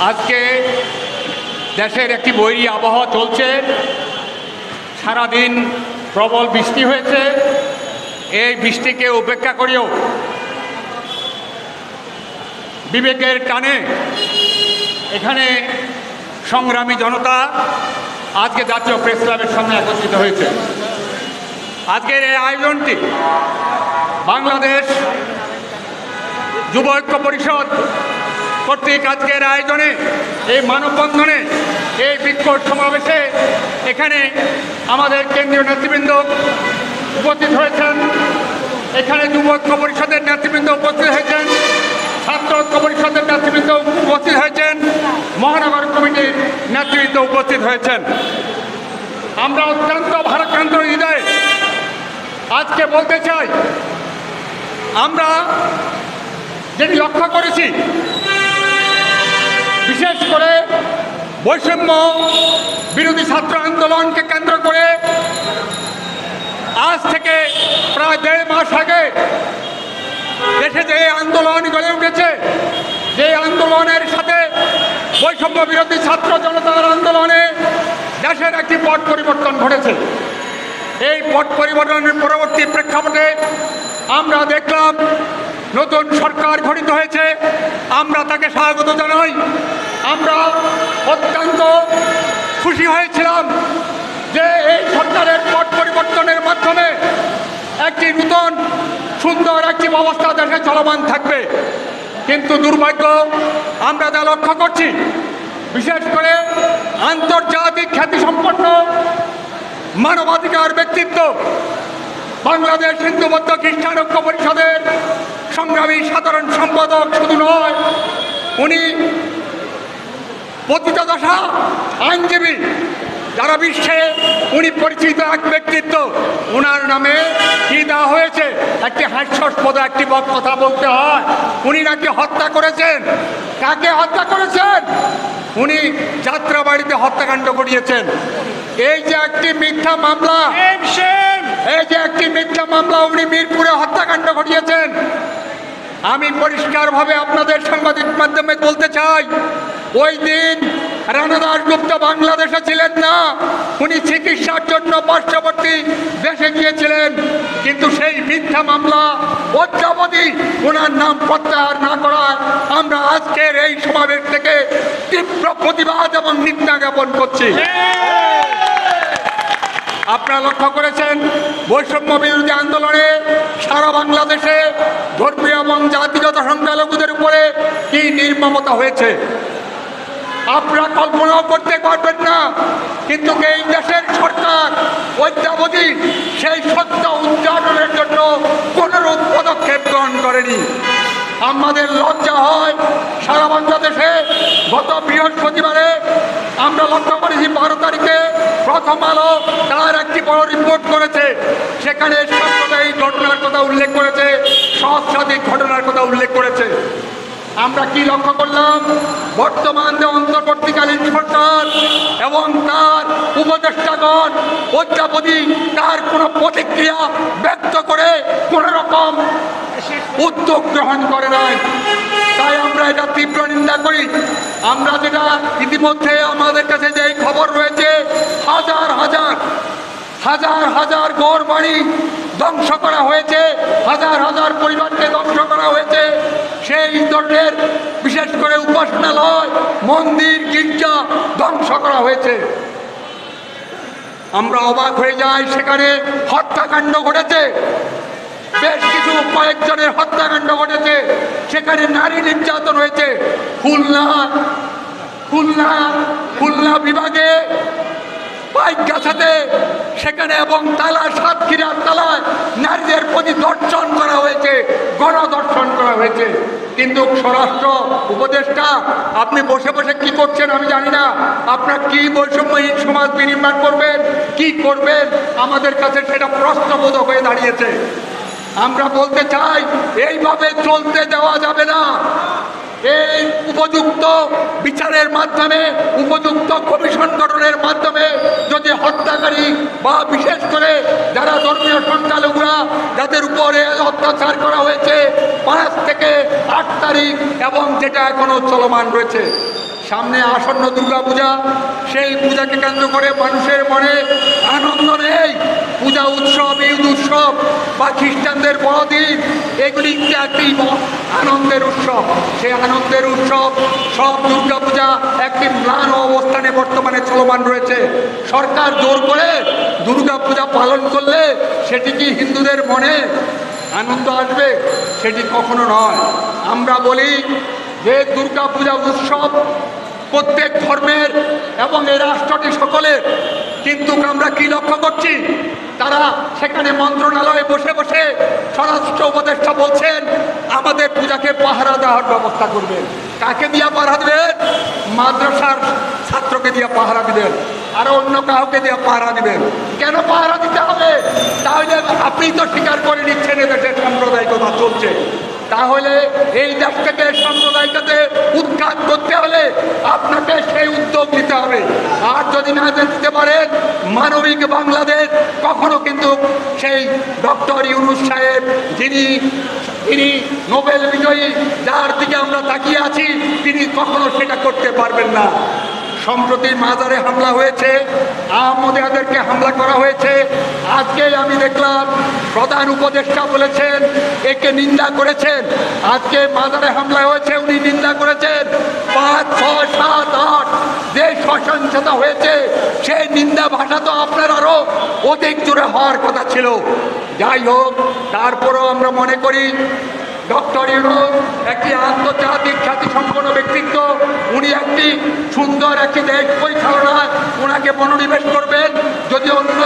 আজকে দেশের একটি বৈরী আবহাওয়া চলছে। সারাদিন প্রবল বৃষ্টি হয়েছে। এই বৃষ্টিকে উপেক্ষা করেও বিবেকের টানে এখানে সংগ্রামী জনতা আজকে জাতীয় প্রেস ক্লাবের সামনে একত্রিত হয়েছে। আজকের এই আয়োজনটি বাংলাদেশ যুব ঐক্য পরিষদ কর্তৃক আজকের আয়োজনে এই মানববন্ধনে এই বিক্ষোভ সমাবেশে এখানে আমাদের কেন্দ্রীয় নেতৃবৃন্দ উপস্থিত হয়েছেন। এখানে যুব ঐক্য পরিষদের নেতৃবৃন্দ উপস্থিত হয়েছেন, ছাত্র ঐক্য পরিষদের নেতৃবৃন্দ উপস্থিত হয়েছেন, মহানগর কমিটির নেতৃবৃন্দ উপস্থিত হয়েছেন। আমরা অত্যন্ত ভারাক্রান্ত হৃদয়ে আজকে বলতে চাই, আমরা যেটি লক্ষ্য করেছি বিশেষ করে বৈষম্য বিরোধী ছাত্র আন্দোলনকে কেন্দ্র করে আজ থেকে প্রায় দেড় মাস আগে দেশে যে আন্দোলন গড়ে উঠেছে, যে আন্দোলনের সাথে বৈষম্য বিরোধী ছাত্র জনতার আন্দোলনে দেশের একটি পট পরিবর্তন ঘটেছে। এই পট পরিবর্তনের পরবর্তী প্রেক্ষাপটে আমরা দেখলাম নতুন সরকার গঠিত হয়েছে। আমরা তাকে স্বাগত জানাই। আমরা অত্যন্ত খুশি হয়েছিলাম যে এই সরকারের পট পরিবর্তনের মাধ্যমে একটি নূতন, সুন্দর একটি ব্যবস্থা দেশে চলমান থাকবে। কিন্তু দুর্ভাগ্য, আমরা যা লক্ষ্য করছি, বিশেষ করে আন্তর্জাতিক খ্যাতিসম্পন্ন মানবাধিকার ব্যক্তিত্ব, বাংলাদেশ হিন্দু বৌদ্ধ খ্রিস্টান ঐক্য পরিষদের সংগ্রামী সাধারণ সম্পাদক শুধু নয়, উনি পতিত দশা আইনজীবী যারা বিশ্বে উনি পরিচিত এক ব্যক্তিত্ব ওনার নামে কি দেওয়া হয়েছে একটি হাস্যাস্পদ একটি কথা বলতে হয়। উনি নাকি হত্যা করেছেন? কাকে হত্যা করেছেন? উনি যাত্রাবাড়িতে হত্যাকাণ্ড ঘটিয়েছেন। এই যে একটি মিথ্যা মামলা এই যে একটি মিথ্যা মামলা উনি মিরপুরে হত্যাকাণ্ড ঘটিয়েছেন আমি পরিষ্কারভাবে আপনাদের সাংবাদিক মাধ্যমে বলতে চাই, ওই দিন রানা দাসগুপ্ত বাংলাদেশে ছিলেন না, উনি চিকিৎসার জন্য পার্শ্ববর্তী দেশে গিয়েছিলেন, কিন্তু সেই মিথ্যা মামলা অদ্যাবধি ওনার নাম প্রত্যাহার না করায় আমরা আজকের এই সমাবেশ থেকে তীব্র প্রতিবাদ এবং নিন্দা জ্ঞাপন করছি। আপনারা লক্ষ্য করেছেন, বৈষম্য বিরোধী আন্দোলনে সারা বাংলাদেশে ধর্মীয় এবং জাতিগত সংখ্যালঘুদের উপরে কি নির্মমতা হয়েছে? আপনারা কল্পনাও করতে পারবেন না, কিন্তু এই দেশের সরকার অদ্যাবধি সেই সত্য উচ্চারণের জন্য কোনোরূপ পদক্ষেপ গ্রহণ করেনি। আমাদের লজ্জা হয় সারা বাংলাদেশে গত বৃহস্পতিবারে আমরা লক্ষ্য করেছি বারো তারিখে প্রথম আলো তার একটি বড় রিপোর্ট করেছে। সেখানে এই ঘটনার কথা উল্লেখ করেছে সহস্রাধিক ঘটনার কথা উল্লেখ করেছে আমরা কি লক্ষ্য করলাম? বর্তমান যে অন্তর্বর্তীকালীন সরকার এবং তার উপদেষ্টাগণ অদ্যাবধি তার কোনো প্রতিক্রিয়া ব্যক্ত করে কোনো রকম উদ্যোগ গ্রহণ করে নাই। তাই আমরা এটা তীব্র নিন্দা করি। আমরা যেটা ইতিমধ্যে আমাদের কাছে যে খবর রয়েছে, হাজার হাজার হাজার হাজার গড় বাড়ি ধ্বংস করা হয়েছে, হাজার হাজার পরিবারকে ধ্বংস করা হয়েছে। সেই ধরনের বিশেষ করে উপাসনালয়, মন্দির, গির্জা ধ্বংস করা হয়েছে। আমরা অবাক হয়ে যাই, সেখানে হত্যাকাণ্ড ঘটেছে। বেশ কিছু কয়েকজনের হত্যাকাণ্ড ঘটেছে। সেখানে নারী নির্যাতন হয়েছে। খুলনা খুলনা খুলনা বিভাগে বাইক গাছাতে, সেখানে এবং তালা সাতক্ষীরার তালায় নারীদের প্রতি দর্শন করা হয়েছে, গণদর্শন করা হয়েছে। কিন্তু স্বরাষ্ট্র উপদেষ্টা, আপনি বসে বসে কি করছেন আমি জানি না। আপনার কি বৈষম্যহীন সমাজ বিনির্মাণ করবেন, কি করবেন? আমাদের কাছে সেটা প্রশ্নবোধক হয়ে দাঁড়িয়েছে। আমরা বলতে চাই, এইভাবে চলতে দেওয়া যাবে না। এই উপযুক্ত বিচারের মাধ্যমে, উপযুক্ত কমিশন গঠনের মাধ্যমে যদি হত্যাকারী বা বিশেষ করে যারা ধর্মীয় সংখ্যালঘুরা, যাদের উপরে অত্যাচার করা হয়েছে পাঁচ থেকে আট তারিখ এবং যেটা এখনও চলমান রয়েছে। সামনে আসন্ন দুর্গা পূজা, সেই পূজাকে কেন্দ্র করে মানুষের মনে আনন্দ নেই। পূজা উৎসব, ঈদ উৎসব বা খ্রিস্টানদের বড়দিন, এগুলি একটি আনন্দের উৎসব। সেই আনন্দের উৎসব, সব দুর্গাপূজা একটি ম্লান অবস্থানে বর্তমানে চলমান রয়েছে। সরকার জোর করে দুর্গাপূজা পালন করলে সেটি কি হিন্দুদের মনে আনন্দ আসবে? সেটি কখনো নয়। আমরা বলি যে দুর্গা পূজা উৎসব প্রত্যেক ধর্মের এবং এই রাষ্ট্রটি সকলের কিন্তু আমরা কি লক্ষ্য করছি? তারা সেখানে মন্ত্রণালয়ে বসে বসে স্বরাষ্ট্র উপদেষ্টা বলছেন, আমাদের পূজাকে পাহারা দেওয়ার ব্যবস্থা করবেন। কাকে দিয়া পাহারা দেবেন? মাদ্রাসার ছাত্রকে দিয়ে পাহারা দিবেন। আর অন্য কাউকে দিয়ে পাহারা দিবেন। কেন পাহারা দিতে হবে? তাহলে আপনি তো স্বীকার করে নিচ্ছেন এদেশের সাম্প্রদায়িকতা চলছে। তাহলে এই দেশ থেকে সাম্প্রদায়িকতাতে উৎখাত করতে হলে আপনাকে সেই উদ্যোগ নিতে হবে দিতে পারেন মানবিক বাংলাদেশ কখনো কিন্তু সেই ডক্টর ইউনুস সাহেব, যিনি তিনি নোবেল বিজয়ী, যার দিকে আমরা তাকিয়ে আছি, তিনি কখনো সেটা করতে পারবেন না। সম্প্রতি মাজারে হামলা হয়েছে, আহমদিয়াদেরকে হামলা করা হয়েছে। আজকে আমি দেখলাম প্রধান উপদেষ্টা বলেছেন, একে নিন্দা করেছেন। আজকে মাজারে হামলা হয়েছে, উনি নিন্দা করেছেন। পাঁচ, ছয়, সাত, আট, যে সহিংসতা হয়েছে, সেই নিন্দা ভাষা তো আপনার আরও অধিক জোরে হওয়ার কথা ছিল। যাই হোক, তারপরেও আমরা মনে করি ডক্টর ইউরোপ, একটি আন্তর্জাতিক খ্যাতি সম্পন্ন ব্যক্তিত্ব। উনি একটি সুন্দর, একটি দেশ পরিচালনা ওনাকে মনোনিবেশ করবেন। যদি অন্য